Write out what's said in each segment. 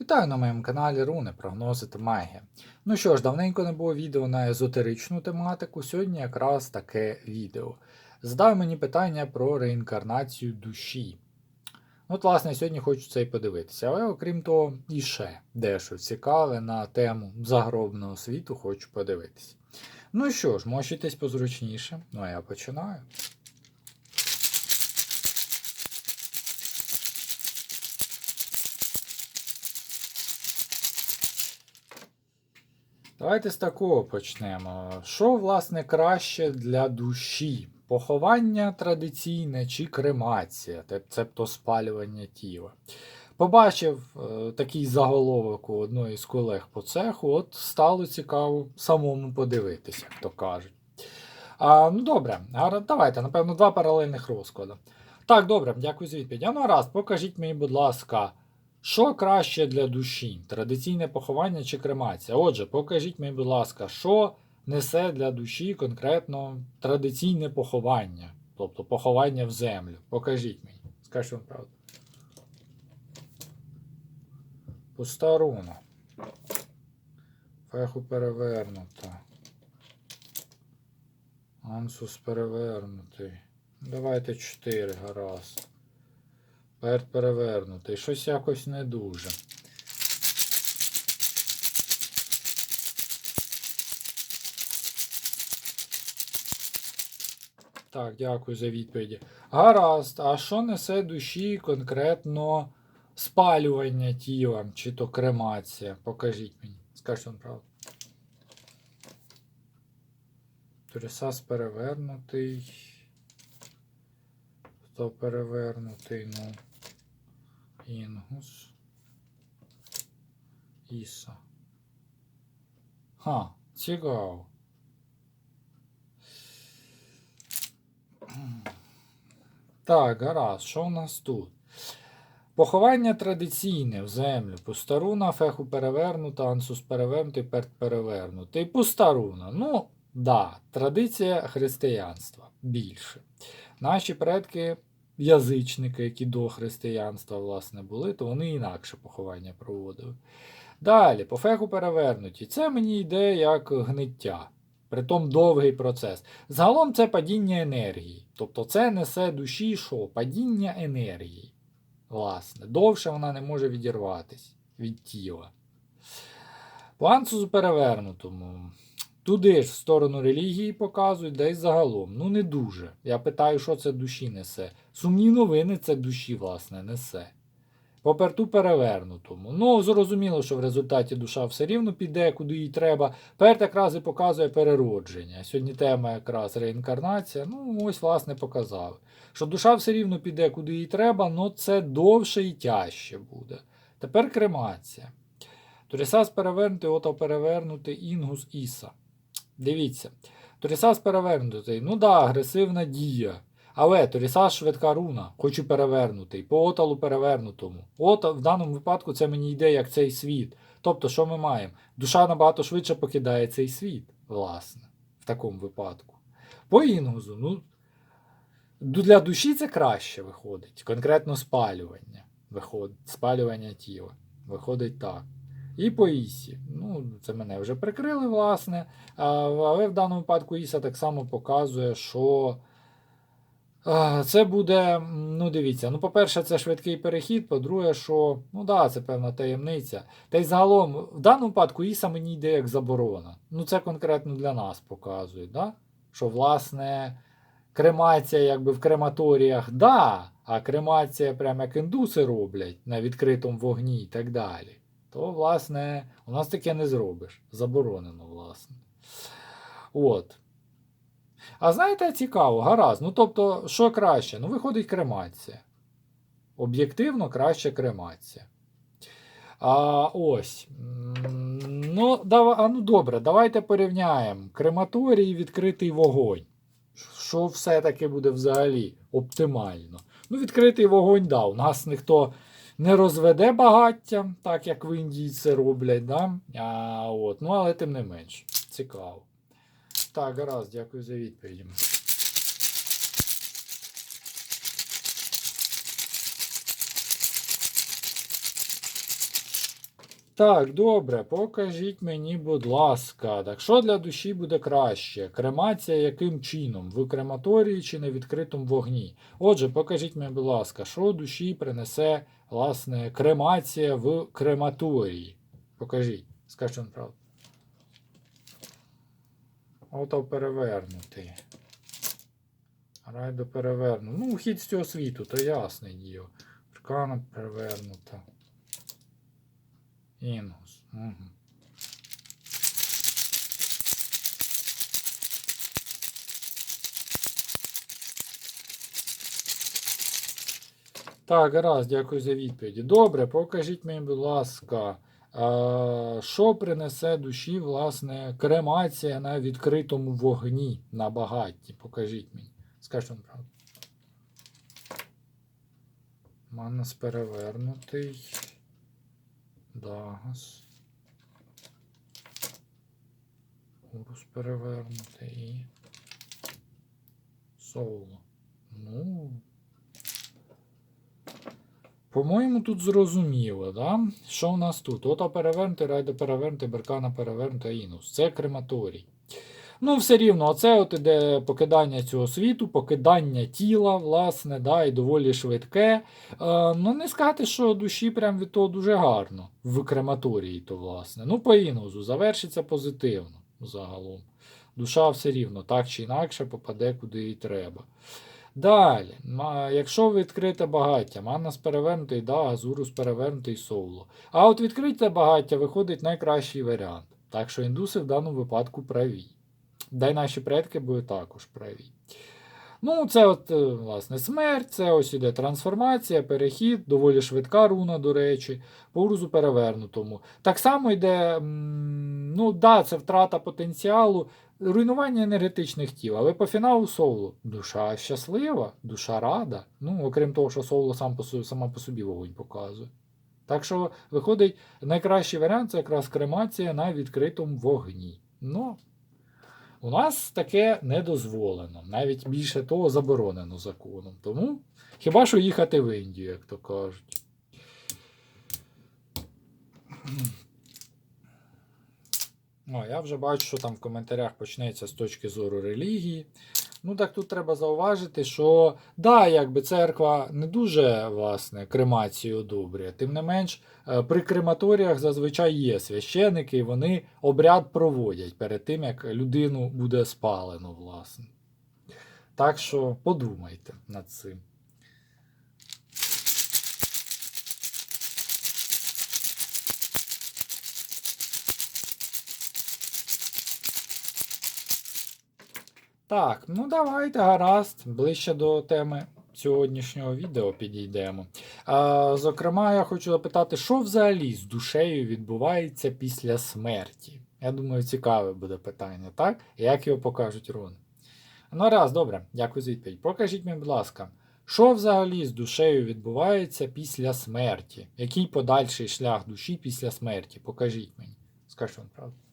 Вітаю на моєму каналі Руни, прогнози та магія. Ну що ж, давненько не було відео на езотеричну тематику. Сьогодні якраз таке відео. Задав мені питання про реінкарнацію душі. От, власне, сьогодні хочу це і подивитися. Але окрім того, і ще дещо цікаве на тему загробного світу хочу подивитися. Ну що ж, мочитесь позручніше. Ну а я починаю. Давайте з такого почнемо. Що, власне, краще для душі? Поховання традиційне чи кремація, цебто спалювання тіла. Побачив е, такий заголовок у одної з колег по цеху, от стало цікаво самому подивитися, як то кажуть. А, ну добре, давайте, напевно, два паралельних розклади. Так, добре, дякую за відповідь. Ну раз, покажіть мені, будь ласка, що краще для душі? Традиційне поховання чи кремація? Отже, покажіть мені, будь ласка, що несе для душі конкретно традиційне поховання, тобто поховання в землю. Покажіть мені. Скажіть вам правду. Пуста руна. Феху перевернута. Ансус перевернутий. Давайте 4, гаразд. Перт перевернутий. Щось якось не дуже. Так, дякую за відповіді. Гаразд, а що несе душі конкретно спалювання тіла, чи то кремація? Покажіть мені. Скажіть вам правду. Турісас перевернутий. Хто перевернутий, ну. Інгус. Іса. Ха, цікаво. Так, гаразд, що у нас тут? Поховання традиційне в землю. Пустаруна, феху перевернута, ансус перевернутий, перт перевернутий. Пустаруна. Ну, да, традиція християнства більше. Наші предки, язичники, які до християнства власне, були, то вони інакше поховання проводили. Далі, по феху перевернуті. Це мені йде як гниття. Притом довгий процес. Загалом це падіння енергії. Тобто це несе душі що? Падіння енергії. Власне, довше вона не може відірватися від тіла. По ансузу перевернутому. Туди ж в сторону релігії показують, десь загалом. Ну, не дуже. Я питаю, що це душі несе. Сумні новини це душі, власне, несе. По перту перевернутому. Ну, зрозуміло, що в результаті душа все рівно піде, куди їй треба. Перт якраз і показує переродження. Сьогодні тема якраз реінкарнація. Ну, ось, власне, показав. Що душа все рівно піде, куди їй треба, але це довше і тяжче буде. Тепер кремація. Торісас перевернутий, ото перевернутий, інгус Іса. Дивіться. Торісас перевернутий. Ну да, агресивна дія. Але Торісас швидка руна, хочу перевернутий, по оталу перевернутому. От в даному випадку це мені йде як цей світ. Тобто, що ми маємо? Душа набагато швидше покидає цей світ, власне, в такому випадку. По інгузу, ну, для душі це краще виходить. Конкретно спалювання. Виходить, спалювання тіла. Виходить так. І по Ісі. Ну, це мене вже прикрили, власне. Але в даному випадку Іса так само показує, що. Це буде, ну дивіться, ну, по-перше, це швидкий перехід, по-друге, що, ну да, це певна таємниця. Та й загалом, в даному випадку Іса мені йде як заборона. Ну, це конкретно для нас показує, да? що, власне, кремація якби в крематоріях, да, а кремація, прямо як індуси роблять на відкритому вогні і так далі. То, власне, у нас таке не зробиш. Заборонено, власне. От. А знаєте, цікаво, гаразд. Ну, тобто, що краще? Ну, виходить кремація. Об'єктивно краще кремація. А ось. Ну, дав... а, ну добре, давайте порівняємо крематорій і відкритий вогонь. Що все-таки буде взагалі оптимально? Ну, відкритий вогонь, да, у нас ніхто не розведе багаття, так як в Індії це роблять. да? А, от, Ну, але тим не менш, цікаво. Так, гаразд, дякую за відповідь. Так, добре, покажіть мені, будь ласка, так що для душі буде краще? Кремація яким чином? В крематорії чи на відкритому вогні? Отже, покажіть мені, будь ласка, що душі принесе, власне, кремація в крематорії? Покажіть, скажіть правду. Ото перевернутий. Райдо переверну. Ну, хід з цього світу, то ясне діло. Аркана перевернута. Інгус. Угу. Так, гаразд, дякую за відповіді. Добре, покажіть мені, будь ласка, що принесе душі, власне, кремація на відкритому вогні на багатті? Покажіть мені. Скажіть вам правду. Манас перевернутий. Дагас. Урус перевернутий і. Соло. Ну. По-моєму, тут зрозуміло, да? Що в нас тут? Ота перевернути, райда перевернути, беркана перевернути, інус. Це крематорій. Ну, все рівно, оце от іде покидання цього світу, покидання тіла, власне, да, і доволі швидке. Е, ну, не сказати, що душі прям від того дуже гарно в крематорії, то власне. Ну, по інозу, завершиться позитивно загалом. Душа все рівно, так чи інакше, попаде куди їй треба. Далі, якщо відкрите багаття, Манас перевернутий, да, Азурус перевернутий соло. А от відкрите багаття виходить найкращий варіант. Так що індуси в даному випадку праві. Да й наші предки були також праві. Ну, це от, е, власне, смерть, це ось іде трансформація, перехід, доволі швидка руна, до речі, по урзу перевернутому. Так само йде, ну да, це втрата потенціалу, руйнування енергетичних тіл, але по фіналу соло. Душа щаслива, душа рада. Ну, окрім того, що соло сам по, сама по собі вогонь показує. Так що, виходить, найкращий варіант це якраз кремація на відкритому вогні. Ну, у нас таке не дозволено, навіть більше того заборонено законом. Тому хіба що їхати в Індію, як то кажуть. О, я вже бачу, що там в коментарях почнеться з точки зору релігії. Ну так тут треба зауважити, що да, якби церква не дуже власне кремацію одобрює. Тим не менш, е, при крематоріях зазвичай є священики, і вони обряд проводять перед тим, як людину буде спалено, власне. Так що подумайте над цим. Так, ну давайте, гаразд, ближче до теми сьогоднішнього відео підійдемо. А, зокрема, я хочу запитати, що взагалі з душею відбувається після смерті? Я думаю, цікаве буде питання, так? Як його покажуть руни? Ну, раз, добре, дякую за відповідь. Покажіть мені, будь ласка, що взагалі з душею відбувається після смерті? Який подальший шлях душі після смерті? Покажіть мені. Скажіть вам правду.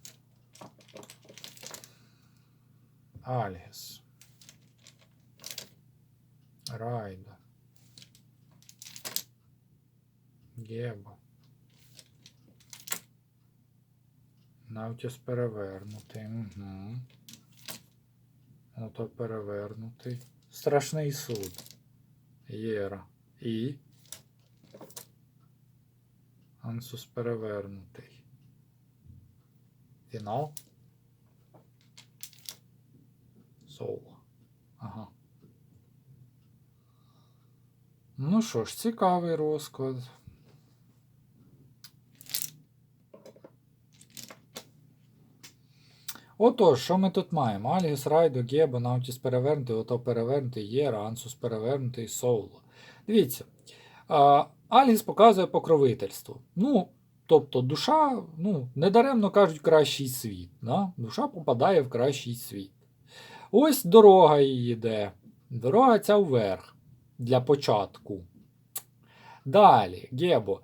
Альгіс. Райда. Геба. Навтіс перевернутий. Угу. Ото перевернутий. Страшний суд. Єра. І. Ансус перевернутий. Фінал. Соло. Ага. Ну що ж, цікавий розклад. Отож, що ми тут маємо? Альгіс, Райдо, Гебо, Наутіс перевернутий, ото перевернутий, Єра, Ансус перевернутий, Соло. Дивіться. Альгіс показує покровительство. Ну, тобто душа, ну, недаремно кажуть, кращий світ. Да? Душа попадає в кращий світ. Ось дорога її йде. Дорога ця вверх для початку. Далі, Гебо.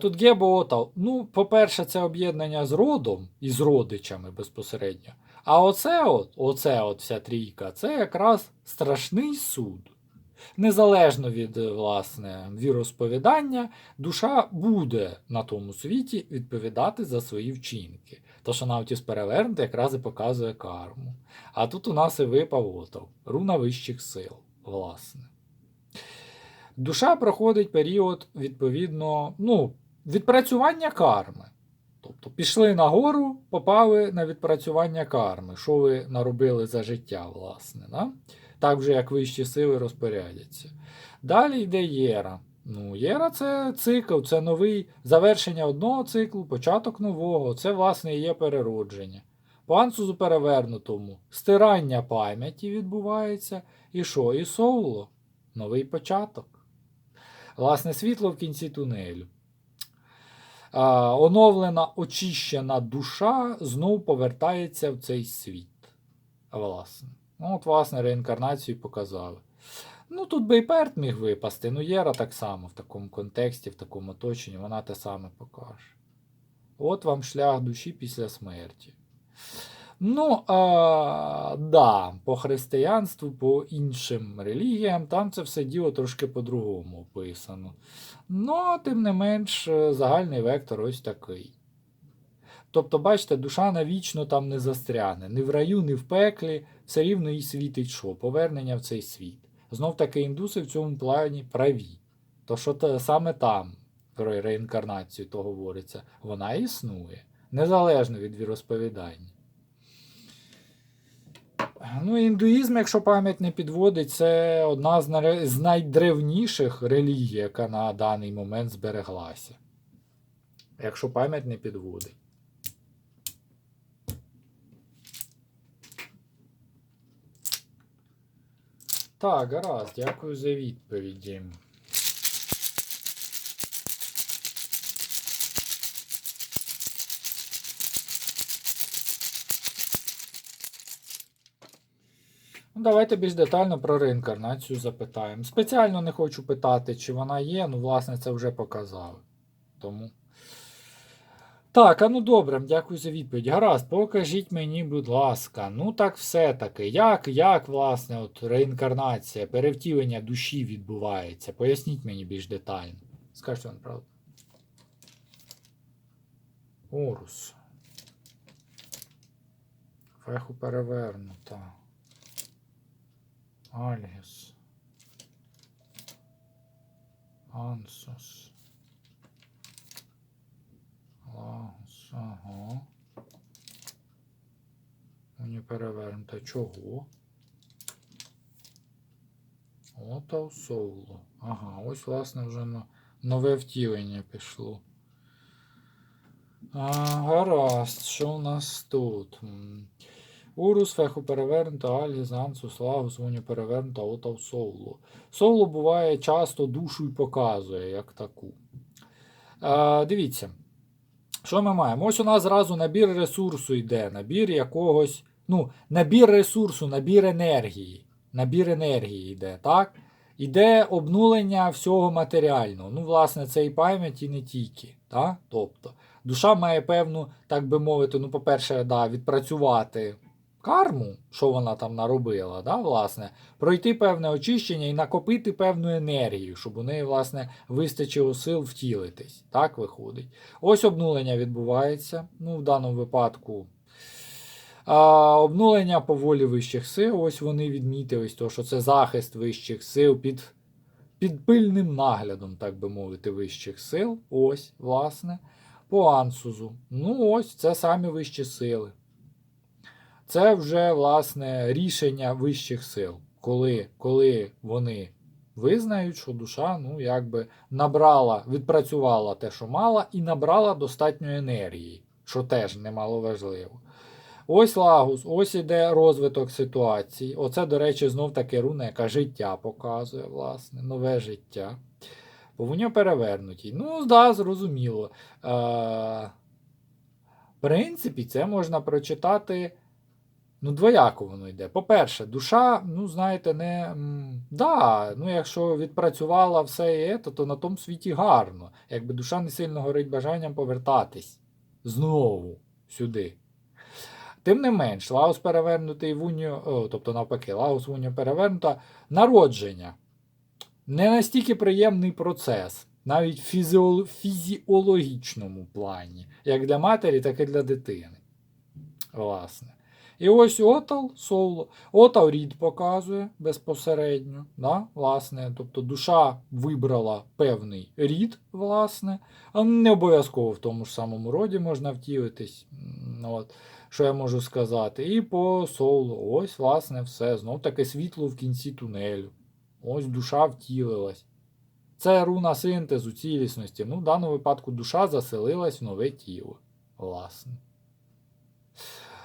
Тут Гебо Отал. Ну, по-перше, це об'єднання з родом і з родичами безпосередньо. А оце от, оце от вся трійка, це якраз страшний суд. незалежно від власне віросповідання, душа буде на тому світі відповідати за свої вчинки. То, що Навтіс перевернути, якраз і показує карму. А тут у нас і випав отов, руна вищих сил, власне. Душа проходить період, відповідно, ну, відпрацювання карми. Тобто пішли нагору, попали на відпрацювання карми, що ви наробили за життя, власне. Да? Так вже як вищі сили розпорядяться. Далі йде Єра. Ну, Єра це цикл, це новий завершення одного циклу, початок нового. Це, власне, і є переродження. По ансузу перевернутому стирання пам'яті відбувається. І що? І соуло. Новий початок. Власне, світло в кінці тунелю. А, оновлена, очищена душа знов повертається в цей світ. Власне. Ну, от, власне, реінкарнацію показали. Ну, тут би і Перт міг випасти, ну Єра так само в такому контексті, в такому оточенні, вона те саме покаже. От вам шлях душі після смерті. Ну, а, да, по християнству, по іншим релігіям, там це все діло трошки по-другому описано. Ну, тим не менш, е, загальний вектор ось такий. Тобто, бачите, душа навічно там не застряне. Ні в раю, ні в пеклі, все рівно їй світить що? Повернення в цей світ. Знов таки індуси в цьому плані праві. То що те, саме там про реінкарнацію то говориться, вона існує, незалежно від віросповідання. Ну, індуїзм, якщо пам'ять не підводить, це одна з найдревніших релігій, яка на даний момент збереглася. Якщо пам'ять не підводить. Так, гаразд, дякую за відповіді. Ну, давайте більш детально про реінкарнацію запитаємо. Спеціально не хочу питати, чи вона є, ну, власне, це вже показали. Тому. Так, а ну добре, дякую за відповідь. Гаразд, покажіть мені, будь ласка. Ну так все-таки. Як, як, власне, от реінкарнація, перевтілення душі відбувається? Поясніть мені більш детально. Скажіть вам правду. Орус. Феху перевернута. Альгіс. Ансус. Лагус. Ага. Мені перевернуто. Чого? Отав соуло. Ага, ось, власне, вже нове втілення пішло. А, гаразд, що у нас тут? Урус, феху перевернута, Альгіс, Ансус, Лагус, Воню перевернута, Отав Соуло. Соуло буває часто душу й показує, як таку. А, дивіться, що ми маємо? Ось у нас зразу набір ресурсу йде, набір якогось. Ну, набір ресурсу, набір енергії. Набір енергії йде, так? Іде обнулення всього матеріального. Ну, власне, це і пам'ять, і не тільки. Так? Тобто, душа має певну, так би мовити, ну, по-перше, да, відпрацювати карму, що вона там наробила, да, власне, пройти певне очищення і накопити певну енергію, щоб у неї, власне, вистачило сил втілитись. Так виходить. Ось обнулення відбувається. Ну, в даному випадку. А, обнулення по волі вищих сил, ось вони відмітились, то, що це захист вищих сил під, під пильним наглядом, так би мовити, вищих сил. Ось, власне, по ансузу. Ну, ось це самі вищі сили. Це вже, власне, рішення вищих сил, коли, коли вони визнають, що душа, ну, якби набрала, відпрацювала те, що мала, і набрала достатньо енергії, що теж немало важливо. Ось лагус, ось іде розвиток ситуації. Оце, до речі, знов таки руна, яка життя показує, власне, нове життя. Повинні перевернуті. Ну, да, зрозуміло. Е, в принципі, це можна прочитати. Ну, двояко воно йде. По-перше, душа, ну, знаєте, не. Да, ну, якщо відпрацювала все і ето, то на тому світі гарно. Якби душа не сильно горить бажанням повертатись знову сюди. Тим не менш, Лаус перевернутий в унію, о, тобто навпаки, Лаус в унію перевернута народження. Не настільки приємний процес, навіть в фізіол- фізіологічному плані, як для матері, так і для дитини. Власне. І ось Отал Соло. Отал рід показує безпосередньо. Да? Власне. Тобто душа вибрала певний рід, власне, а не обов'язково в тому ж самому роді можна втілитись. От, що я можу сказати. І по солу. Ось, власне, все. Знов таке світло в кінці тунелю. Ось душа втілилась. Це руна синтезу, цілісності. Ну, в даному випадку душа заселилась в нове тіло. Власне.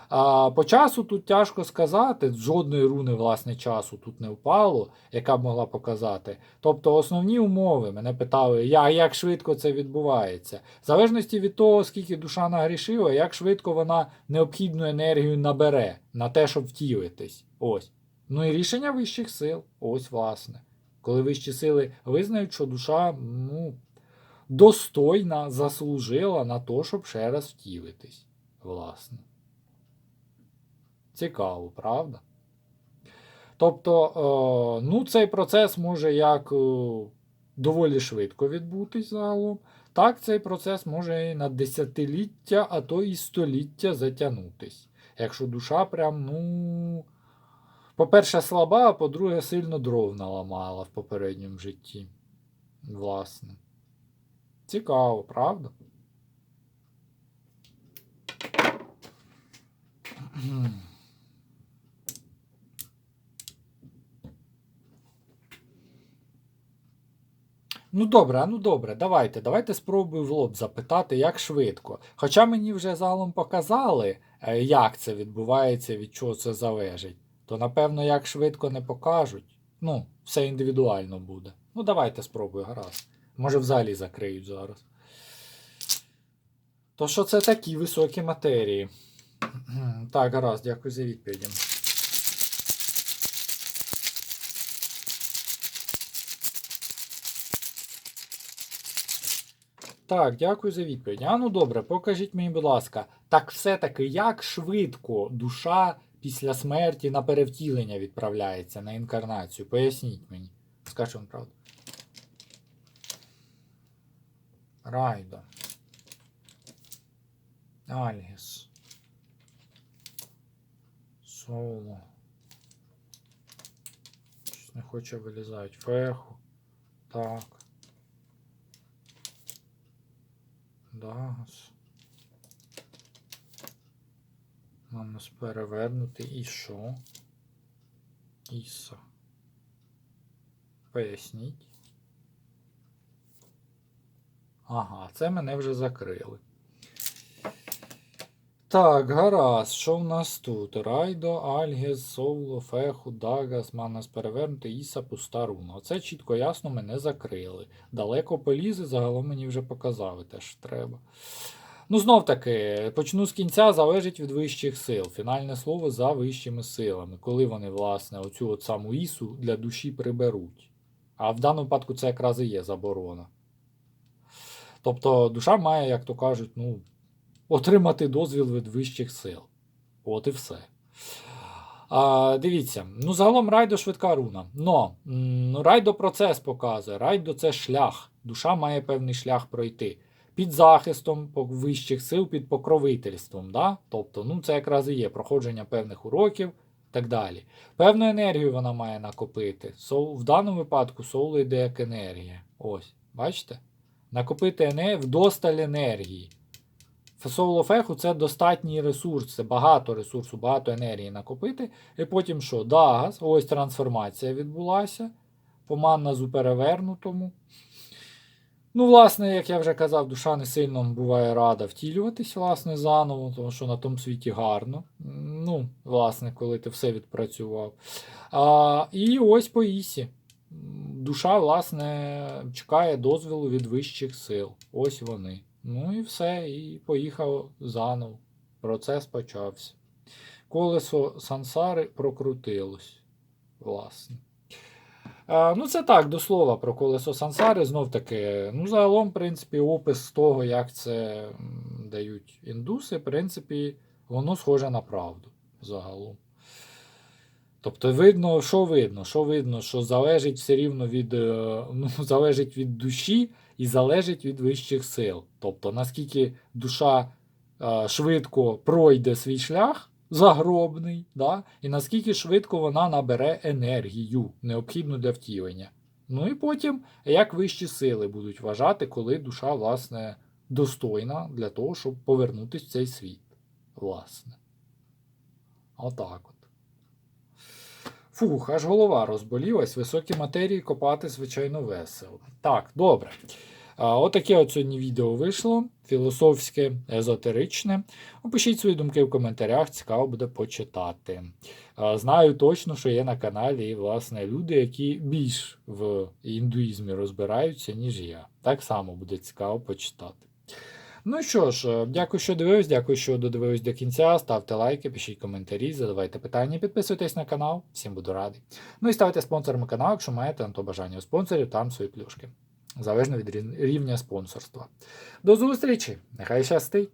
А, по часу тут тяжко сказати, жодної руни, власне, часу тут не впало, яка б могла показати. Тобто основні умови мене питали, я, як швидко це відбувається. В залежності від того, скільки душа нагрішила, як швидко вона необхідну енергію набере на те, щоб втілитись. Ось. Ну і рішення вищих сил. Ось, власне. Коли вищі сили визнають, що душа ну, достойна заслужила на те, щоб ще раз втілитись. Власне. Цікаво, правда? Тобто, е, ну, цей процес може як е, доволі швидко відбутись загалом, так цей процес може і на десятиліття, а то і століття затягнутись. Якщо душа прям, ну, по-перше, слаба, а по-друге, сильно дров наламала в попередньому житті. Власне. Цікаво, правда? Ну добре, ну добре, давайте, давайте спробую в лоб запитати, як швидко. Хоча мені вже загалом показали, е, як це відбувається, від чого це залежить, то напевно як швидко не покажуть. Ну, все індивідуально буде. Ну, давайте спробую, гаразд. Може, взагалі закриють зараз. То що це такі високі матерії? Так, гаразд, дякую за відповіді. Так, дякую за відповідь. А ну добре, покажіть мені, будь ласка, так все-таки як швидко душа після смерті на перевтілення відправляється на інкарнацію? Поясніть мені. Вам правду. Райдо. Альгіс. Соло. Щось не хоче вилізають. Феху. Так. Дагас. Манус перевернути. І що? Іса. Поясніть. Ага, це мене вже закрили. Так, гаразд, що в нас тут? Райдо, Альгес, Соло, Феху, Дагас, Манас перевернути, Іса, пуста руна. Оце чітко ясно мене закрили. Далеко полізи, загалом мені вже показали те, що треба. Ну, знов таки, почну з кінця, залежить від вищих сил. Фінальне слово за вищими силами, коли вони, власне, оцю от саму Ісу для душі приберуть. А в даному випадку це якраз і є заборона. Тобто душа має, як то кажуть, ну, отримати дозвіл від вищих сил. От і все. А, дивіться, ну загалом райдо швидка руна. Но райдо процес показує. Райдо це шлях. Душа має певний шлях пройти. Під захистом вищих сил, під покровительством. Да? Тобто, ну, це якраз і є проходження певних уроків і так далі. Певну енергію вона має накопити. Сол, в даному випадку соло йде як енергія. Ось, бачите? Накопити енергію, вдосталь енергії. Соло феху це достатній ресурс, це багато ресурсу, багато енергії накопити. І потім що? Дагас, ось трансформація відбулася. По манназу перевернутому. Ну, власне, як я вже казав, душа не сильно буває рада втілюватись, власне, заново, тому що на тому світі гарно. Ну, власне, коли ти все відпрацював. А, і ось по Ісі. Душа, власне, чекає дозволу від вищих сил. Ось вони. Ну і все, і поїхав заново. Процес почався. Колесо сансари прокрутилось, власне. А, ну, це так, до слова про колесо сансари. Знов таки, ну, загалом, в принципі, опис того, як це дають індуси, в принципі, воно схоже на правду загалом. Тобто, видно, що видно? Що видно, що залежить все рівно від, е, ну, залежить від душі і залежить від вищих сил. Тобто, наскільки душа е, швидко пройде свій шлях загробний, да? і наскільки швидко вона набере енергію, необхідну для втілення. Ну і потім, як вищі сили будуть вважати, коли душа, власне, достойна для того, щоб повернутися в цей світ. Власне. Отак от. Фух, аж голова розболілась, високі матерії копати, звичайно, весело. Так, добре. Отаке от сьогодні відео вийшло. Філософське, езотеричне. Опишіть свої думки в коментарях, цікаво буде почитати. Знаю точно, що є на каналі власне люди, які більш в індуїзмі розбираються, ніж я. Так само буде цікаво почитати. Ну що ж, е, дякую, що дивились, дякую, що додивились до кінця. Ставте лайки, пишіть коментарі, задавайте питання, підписуйтесь на канал, всім буду радий. Ну і ставте спонсорами каналу, якщо маєте на то бажання у спонсорів, там свої плюшки. Залежно від рівня спонсорства. До зустрічі! Нехай щастить!